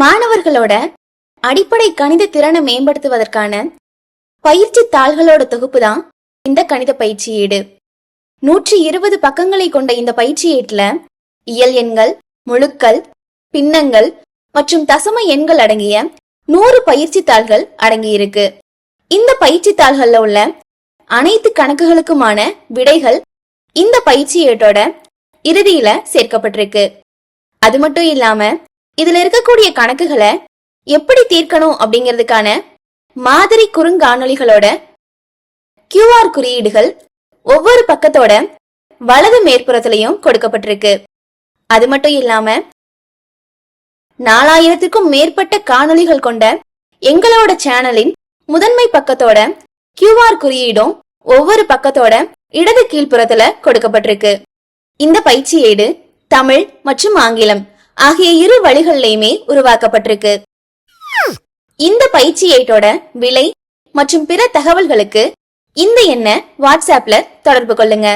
மாணவர்களோட அடிப்படை கணித திறனை மேம்படுத்துவதற்கான பயிற்சி தாள்களோட தொகுப்பு தான் இந்த கணித பயிற்சி ஏடு. நூற்றி இருபது பக்கங்களை கொண்ட இந்த பயிற்சி ஏட்டுல இயல் எண்கள் முழுக்கள் பின்னங்கள் மற்றும் தசம எண்கள் அடங்கிய நூறு பயிற்சி தாள்கள் அடங்கியிருக்கு. இந்த பயிற்சி தாள்கள்ல உள்ள அனைத்து கணக்குகளுக்குமான விடைகள் இந்த பயிற்சி ஏட்டோட இறுதியில சேர்க்கப்பட்டிருக்கு. அது மட்டும் இல்லாம இதுல இருக்கக்கூடிய கணக்குகளை எப்படி தீர்க்கணும் அப்படிங்கிறதுக்கான மாதிரி குறுங்காணொளிகளோட கியூஆர் குறியீடுகள் ஒவ்வொரு பக்கத்தோட வலது மேற்புறத்திலையும் கொடுக்கப்பட்டிருக்கு. அது மட்டும் இல்லாம நாலாயிரத்துக்கும் மேற்பட்ட காணொளிகள் கொண்ட எங்களோட சேனலின் முதன்மை பக்கத்தோட கியூஆர் குறியீடும் ஒவ்வொரு பக்கத்தோட இடது கீழ்ப்புறத்துல கொடுக்கப்பட்டிருக்கு. இந்த பயிற்சி ஏடு தமிழ் மற்றும் ஆங்கிலம். ஆகிய இரு வழிகள்லையுமே உருவாக்கப்பட்டிருக்கு. இந்த பயிற்சியட்டோட விலை மற்றும் பிற தகவல்களுக்கு இந்த எண்ணை வாட்ஸ்அப்ல தொடர்பு கொள்ளுங்க.